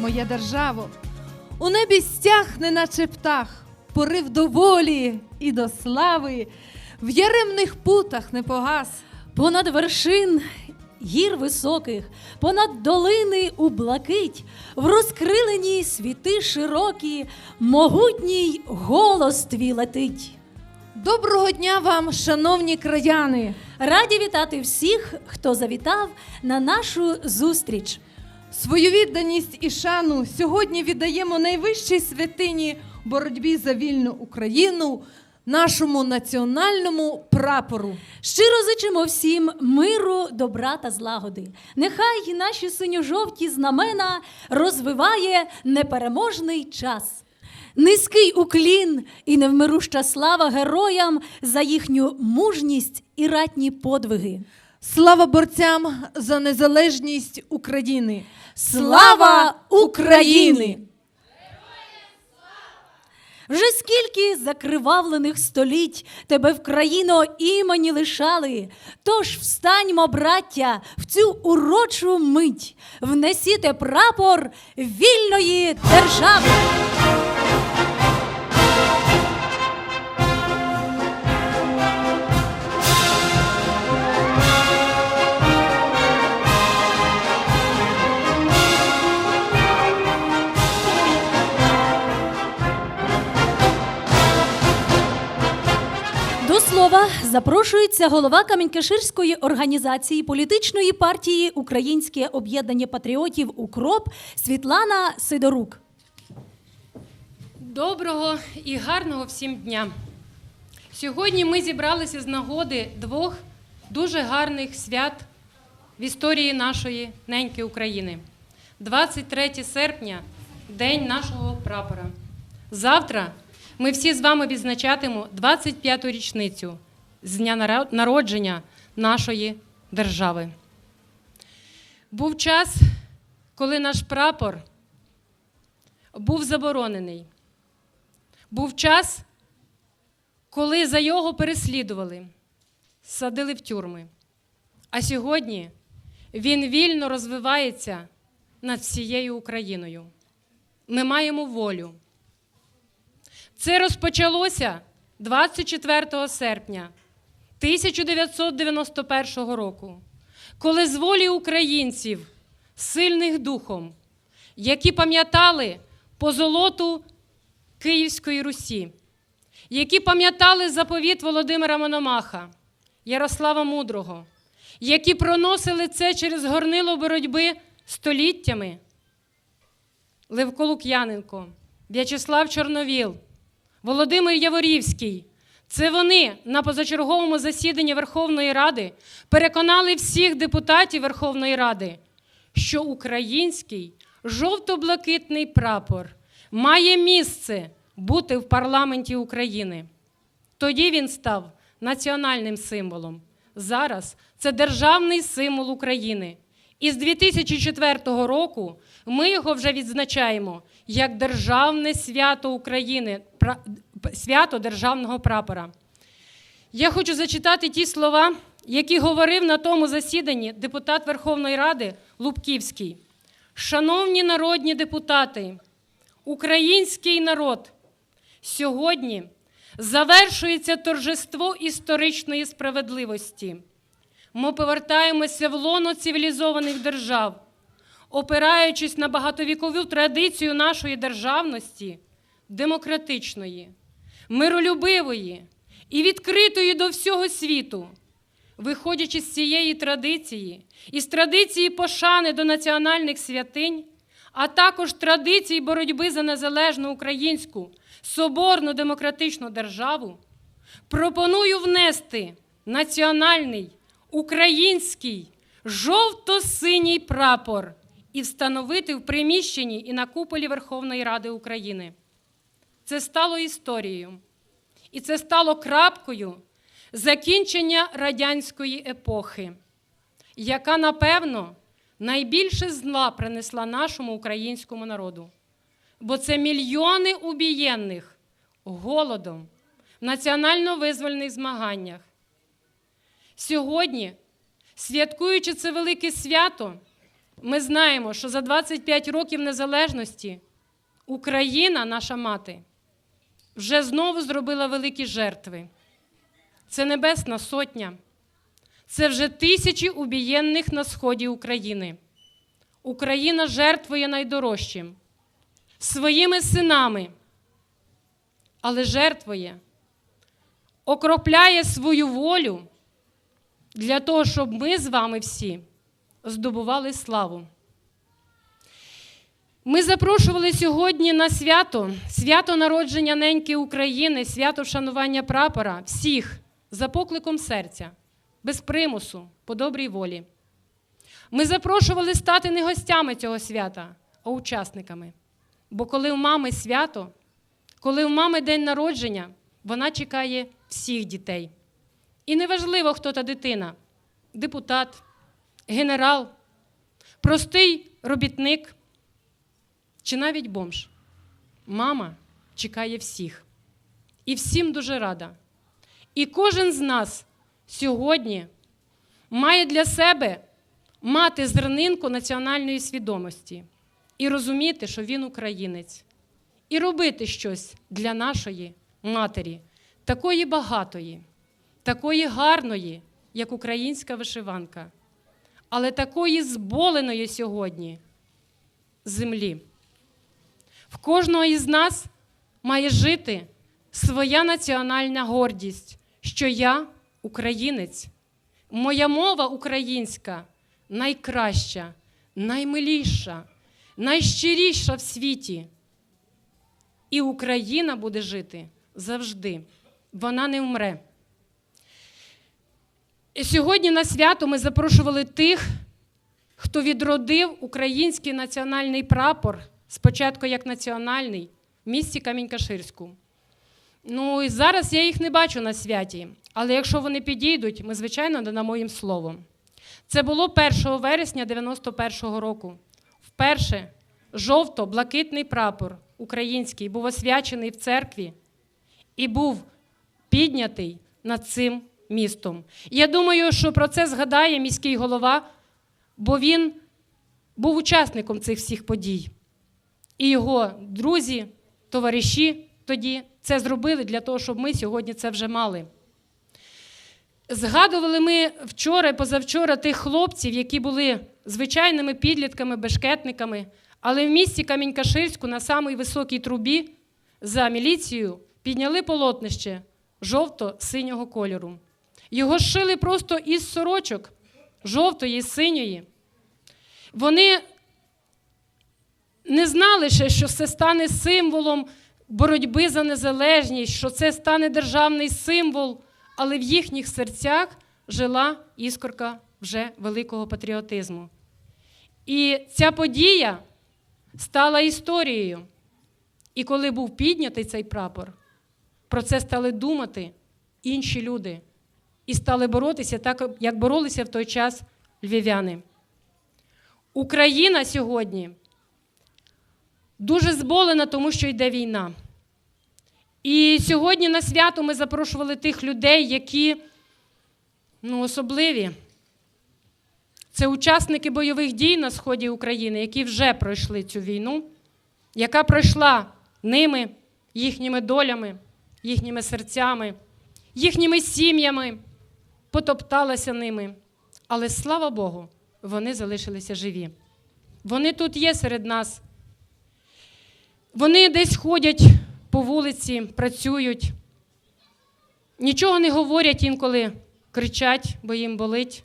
моя державо. У небі стяг, неначе птах, порив до волі і до слави, в яремних путах не погас. Понад вершин гір високих, понад долини у блакить, в розкрилені світи широкі, могутній голос твій летить. Доброго дня вам, шановні краяни! Раді вітати всіх, хто завітав на нашу зустріч. Свою відданість і шану сьогодні віддаємо найвищій святині боротьбі за вільну Україну, нашому національному прапору. Щиро зичимо всім миру, добра та злагоди. Нехай наші синьо-жовті знамена розвиває непереможний час. Низький уклін і невмируща слава героям за їхню мужність і ратні подвиги. Слава борцям за незалежність України! Слава України! Вже скільки закривавлених століть тебе в країно імені лишали. Тож встаньмо, браття, в цю урочу мить, внесіте прапор вільної держави. Запрошується голова Камінькаширської організації політичної партії Українське об'єднання патріотів Укроп Світлана Сидорук. Доброго і гарного всім дня. Сьогодні ми зібралися з нагоди двох дуже гарних свят в історії нашої неньки України. 23 серпня День нашого прапора. Завтра ми всі з вами відзначатимемо 25-ту річницю з дня народження нашої держави. Був час, коли наш прапор був заборонений. Був час, коли за його переслідували, садили в тюрми. А сьогодні він вільно розвивається над всією Україною. Ми маємо волю. Це розпочалося 24 серпня 1991 року, коли з волі українців, сильних духом, які пам'ятали позолоту Київської Русі, які пам'ятали заповіт Володимира Мономаха, Ярослава Мудрого, які проносили це через горнило боротьби століттями. Левко Лук'яненко, В'ячеслав Чорновіл, Володимир Яворівський. Це вони на позачерговому засіданні Верховної Ради переконали всіх депутатів Верховної Ради, що український жовто-блакитний прапор має місце бути в парламенті України. Тоді він став національним символом. Зараз це державний символ України. І з 2004 року ми його вже відзначаємо як державне свято України, свято державного прапора. Я хочу зачитати ті слова, які говорив на тому засіданні депутат Верховної Ради Лубківський. Шановні народні депутати, український народ, сьогодні завершується торжество історичної справедливості. Ми повертаємося в лоно цивілізованих держав, опираючись на багатовікову традицію нашої державності, демократичної, миролюбивої і відкритої до всього світу. Виходячи з цієї традиції, із традиції пошани до національних святинь, а також традицій боротьби за незалежну українську соборну демократичну державу, пропоную внести національний український жовто-синій прапор і встановити в приміщенні і на куполі Верховної Ради України. Це стало історією. І це стало крапкою закінчення радянської епохи, яка, напевно, найбільше зла принесла нашому українському народу. Бо це мільйони убієнних голодом в національно-визвольних змаганнях. Сьогодні, святкуючи це велике свято, Ми знаємо, що за 25 років незалежності Україна, наша мати, вже знову зробила великі жертви. Це Небесна Сотня, це вже тисячі убієнних на сході України. Україна жертвує найдорожчим своїми синами, але жертвує, окропляє свою волю для того, щоб ми з вами всі здобували славу. Ми запрошували сьогодні на свято, свято народження неньки України, свято вшанування прапора всіх за покликом серця, без примусу, по добрій волі. Ми запрошували стати не гостями цього свята, а учасниками. Бо коли у мами свято, коли у мами день народження, вона чекає всіх дітей. І неважливо, хто та дитина депутат, генерал, простий робітник чи навіть бомж. Мама чекає всіх. І всім дуже рада. І кожен з нас сьогодні має для себе мати зернинку національної свідомості і розуміти, що він українець, і робити щось для нашої матері, такої багатої, такої гарної, як українська вишиванка, але такої зболеної сьогодні землі. В кожного із нас має жити своя національна гордість, що я українець. Моя мова українська найкраща, наймиліша, найщиріша в світі. І Україна буде жити завжди. Вона не вмре. Сьогодні на свято ми запрошували тих, хто відродив український національний прапор, спочатку як національний, в місті Камінь-Каширську. Ну і зараз я їх не бачу на святі, але якщо вони підійдуть, ми, звичайно, надамо їм слово. Це було 1 вересня 91-го року. Вперше жовто-блакитний прапор український був освячений в церкві і був піднятий над цим містом. Я думаю, що про це згадає міський голова, бо він був учасником цих всіх подій. І його друзі, товариші тоді це зробили для того, щоб ми сьогодні це вже мали. Згадували ми вчора і позавчора тих хлопців, які були звичайними підлітками, бешкетниками, але в місті Камінь-Каширську на самій високій трубі за міліцією підняли полотнище жовто-синього кольору. Його шили просто із сорочок жовтої, синьої. Вони не знали ще, що це стане символом боротьби за незалежність, що це стане державний символ, але в їхніх серцях жила іскорка вже великого патріотизму. І ця подія стала історією. І коли був піднятий цей прапор, про це стали думати інші люди і стали боротися так, як боролися в той час львів'яни. Україна сьогодні дуже зболена, тому що йде війна. І сьогодні на свято ми запрошували тих людей, які ну, особливі. Це учасники бойових дій на сході України, які вже пройшли цю війну, яка пройшла ними, їхніми долями, їхніми серцями, їхніми сім'ями, потопталася ними. Але слава Богу, вони залишилися живі. Вони тут є серед нас. Вони десь ходять по вулиці, працюють, нічого не говорять інколи, кричать, бо їм болить.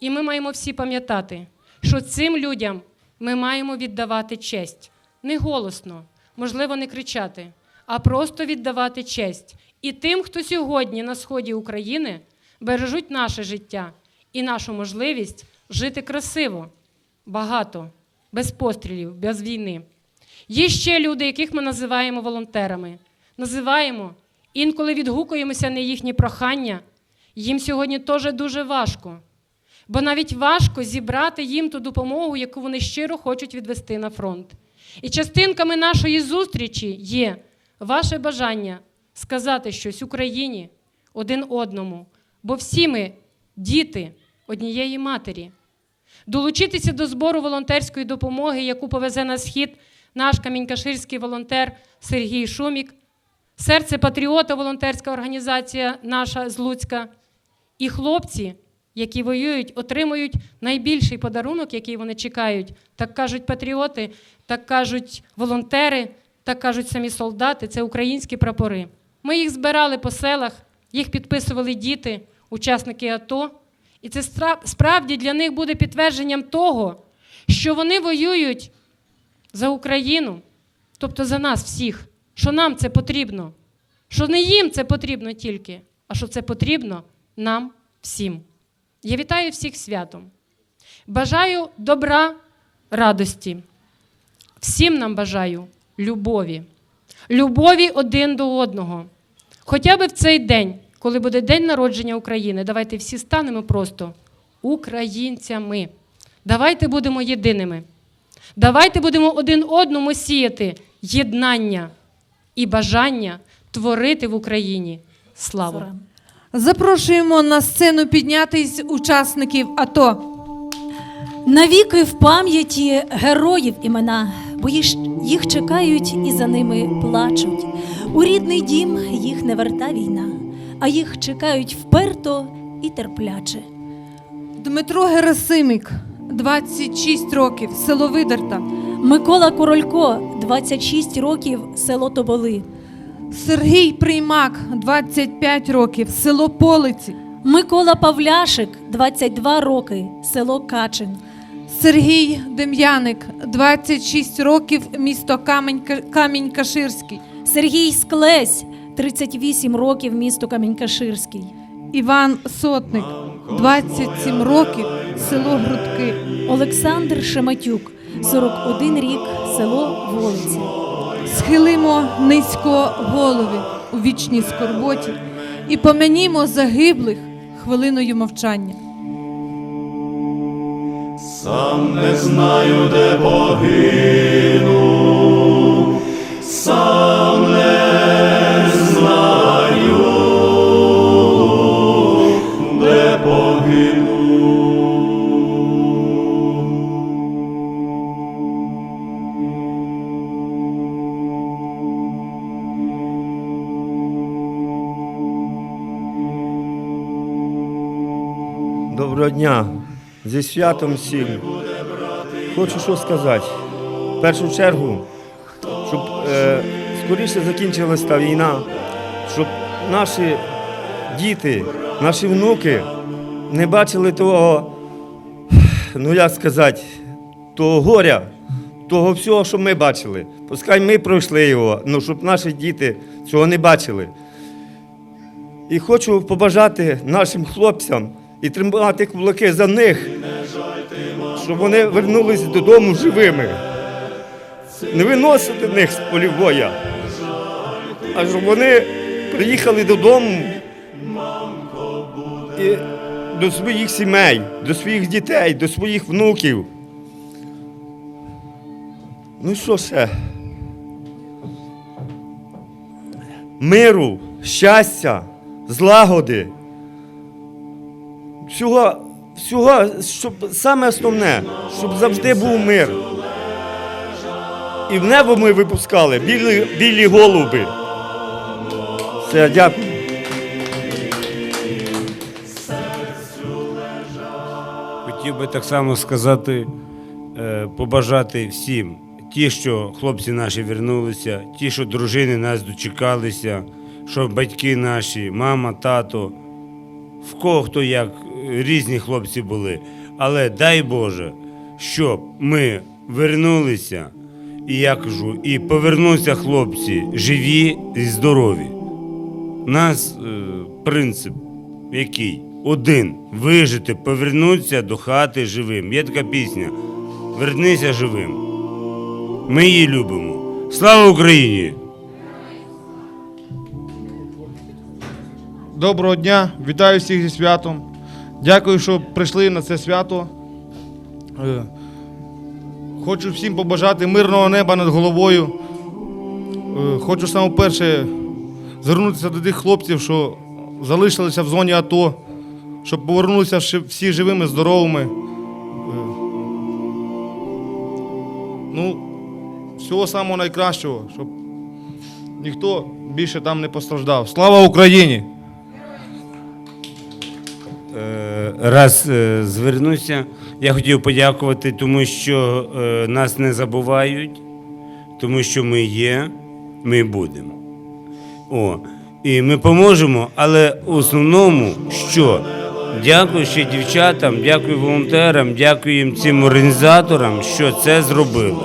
І ми маємо всі пам'ятати, що цим людям ми маємо віддавати честь. Не голосно, можливо, не кричати, а просто віддавати честь. І тим, хто сьогодні на сході України бережуть наше життя і нашу можливість жити красиво, багато, без пострілів, без війни. Є ще люди, яких ми називаємо волонтерами. Називаємо, інколи відгукуємося на їхні прохання. Їм сьогодні теж дуже важко. Бо навіть важко зібрати їм ту допомогу, яку вони щиро хочуть відвести на фронт. І частинками нашої зустрічі є ваше бажання сказати щось Україні один одному, бо всі ми діти однієї матері. долучитися до збору волонтерської допомоги, яку повезе на схід наш камінькаширський волонтер Сергій Шумік, серце патріота, волонтерська організація наша з Луцька. І хлопці, які воюють, отримують найбільший подарунок, який вони чекають. Так кажуть патріоти, так кажуть волонтери, так кажуть самі солдати. Це українські прапори. Ми їх збирали по селах, їх підписували діти, учасники АТО. І це справді для них буде підтвердженням того, що вони воюють за Україну, тобто за нас всіх, що нам це потрібно, що не їм це потрібно тільки, а що це потрібно нам всім. Я вітаю всіх святом. Бажаю добра, радості. Всім нам бажаю любові. Любові один до одного. Хоча б в цей день, коли буде день народження України, давайте всі станемо просто українцями. Давайте будемо єдиними. Давайте будемо один одному сіяти єднання і бажання творити в Україні славу. Запрошуємо на сцену піднятись учасників АТО. Навіки в пам'яті героїв імена, бо їх, їх чекають і за ними плачуть. У рідний дім їх не верта війна, а їх чекають вперто і терпляче. Дмитро Герасимік, 26 років, село Видерта. Микола Королько, 26 років, село Тоболи. Сергій Приймак, 25 років, село Полиці. Микола Павляшик, 22 роки, село Качин. Сергій Дем'яник, 26 років, місто Камень, Камінь-Каширський. Сергій Склесь, 38 років, місто Камінь-Каширський. Іван Сотник, 27 років, село Грудки. Олександр Шематюк, 41 рік, село Волиці. Схилимо низько голови у вічній скорботі і помянімо загиблих хвилиною мовчання. Сам не знаю, де погину, сам не дня. Зі святом всім. Хочу що сказати. В першу чергу, щоб е, скоріше закінчилася та війна, щоб наші діти, наші внуки не бачили того, ну як сказати, того горя, того всього, що ми бачили. Пускай ми пройшли його, ну щоб наші діти цього не бачили. І хочу побажати нашим хлопцям і тримати кулаки за них, щоб вони вернулися додому живими. Не виносити них з полів боя, а щоб вони приїхали додому і до своїх сімей, до своїх дітей, до своїх внуків. Ну що ще? Миру, щастя, злагоди всього, всього, щоб саме основне, щоб завжди був мир. І в небо ми випускали білі, білі голуби. Все, дякую. Хотів би так само сказати, е, побажати всім, ті, що хлопці наші вернулися, ті, що дружини нас дочекалися, що батьки наші, мама, тато, в кого хто як різні хлопці були. Але дай Боже, щоб ми вернулися, і я кажу, і повернуться хлопці живі і здорові. У нас е, принцип який? Один. Вижити, повернутися до хати живим. Є така пісня. Вернися живим. Ми її любимо. Слава Україні! Доброго дня, вітаю всіх зі святом. Дякую, що прийшли на це свято. Е, Хочу всім побажати мирного неба над головою. Е, Хочу саме перше звернутися до тих хлопців, що залишилися в зоні АТО, щоб повернулися всі живими, здоровими. Е, ну, всього самого найкращого, щоб ніхто більше там не постраждав. Слава Україні! Раз е, звернуся, я хотів подякувати, тому що е, нас не забувають, тому що ми є, ми будемо. О, і ми поможемо, але в основному що? Дякую ще дівчатам, дякую волонтерам, дякую їм цим організаторам, що це зробили.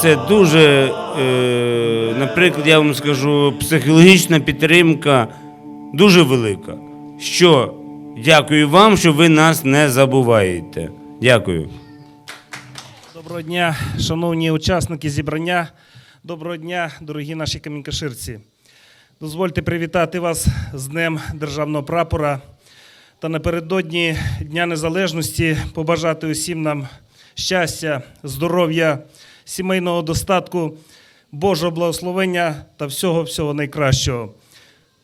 Це дуже, е, наприклад, я вам скажу, психологічна підтримка дуже велика. Що дякую вам, що ви нас не забуваєте. Дякую. Доброго дня, шановні учасники зібрання. Доброго дня, дорогі наші камінкаширці. Дозвольте привітати вас з Днем Державного прапора та напередодні Дня Незалежності побажати усім нам щастя, здоров'я, сімейного достатку, Божого благословення та всього-всього найкращого.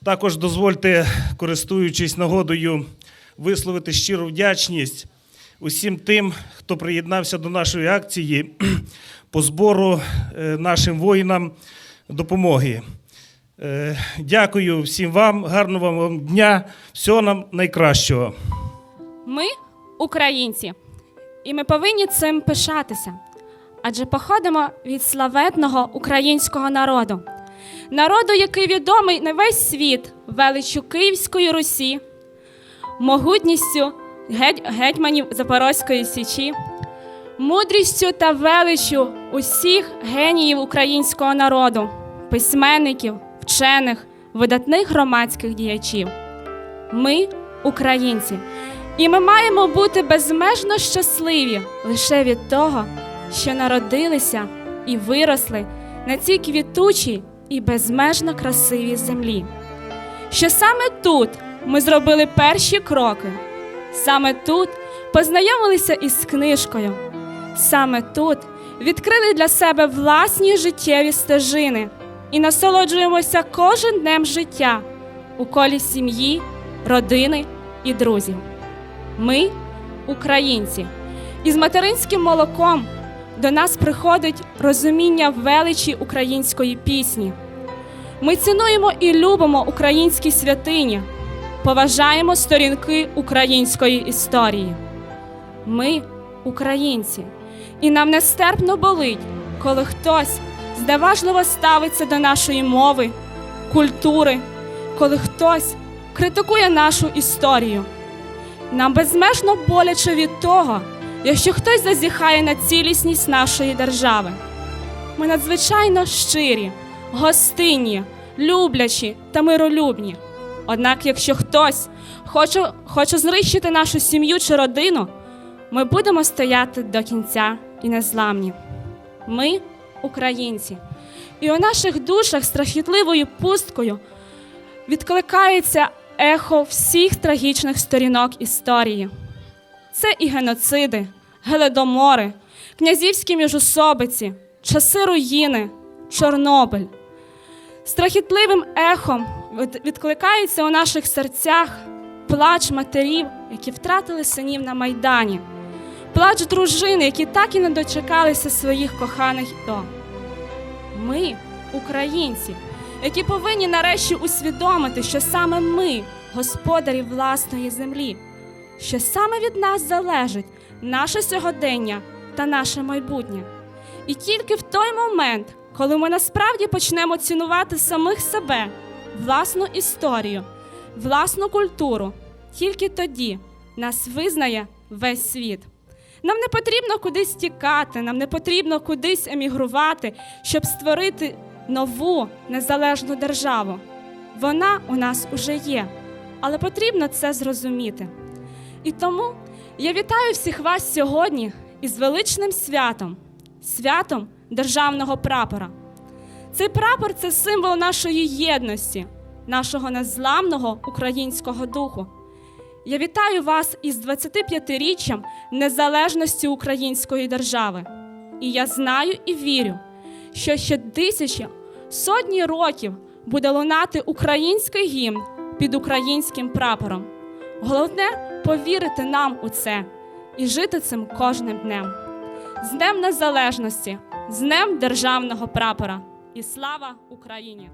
Також дозвольте, користуючись нагодою, висловити щиру вдячність усім тим, хто приєднався до нашої акції по збору е, нашим воїнам допомоги. Е, Дякую всім вам, гарного вам дня, всього нам найкращого. Ми українці, і ми повинні цим пишатися, адже походимо від славетного українського народу, народу, який відомий на весь світ величу Київської Русі, могутністю гетьманів Запорозької Січі, мудрістю та величчю усіх геніїв українського народу, письменників, вчених, видатних громадських діячів. Ми українці. І ми маємо бути безмежно щасливі лише від того, що народилися і виросли на цій квітучій і безмежно красивій землі. Що саме тут ми зробили перші кроки, саме тут познайомилися із книжкою, саме тут відкрили для себе власні життєві стежини і насолоджуємося кожен днем життя у колі сім'ї, родини і друзів. Ми українці, і з материнським молоком до нас приходить розуміння величі української пісні. Ми цінуємо і любимо українські святині, поважаємо сторінки української історії. Ми українці, і нам нестерпно болить, коли хтось зневажливо ставиться до нашої мови, культури, коли хтось критикує нашу історію. Нам безмежно боляче від того, якщо хтось зазіхає на цілісність нашої держави. Ми надзвичайно щирі, гостинні, люблячі та миролюбні. Однак, якщо хтось хоче, хоче знищити нашу сім'ю чи родину, ми будемо стояти до кінця і незламні. Ми українці, і у наших душах страхітливою пусткою відкликається ехо всіх трагічних сторінок історії. Це і геноциди, голодомори, князівські міжусобиці, часи руїни, Чорнобиль. Страхітливим ехом відкликається у наших серцях плач матерів, які втратили синів на Майдані, плач дружин, які так і не дочекалися своїх коханих до. Ми, українці, які повинні нарешті усвідомити, що саме ми господарі власної землі, що саме від нас залежить наше сьогодення та наше майбутнє. І тільки в той момент, коли ми насправді почнемо цінувати самих себе, власну історію, власну культуру, тільки тоді нас визнає весь світ. Нам не потрібно кудись тікати, нам не потрібно кудись емігрувати, щоб створити нову незалежну державу. Вона у нас уже є, але потрібно це зрозуміти. І тому я вітаю всіх вас сьогодні із величним святом, святом державного прапора. Цей прапор це символ нашої єдності, нашого незламного українського духу. Я вітаю вас із 25-річчям незалежності української держави. І я знаю і вірю, що ще тисячі, сотні років буде лунати український гімн під українським прапором. Головне повірити нам у це і жити цим кожним днем. з Днем Незалежності, з Днем Державного прапора. І слава Україні!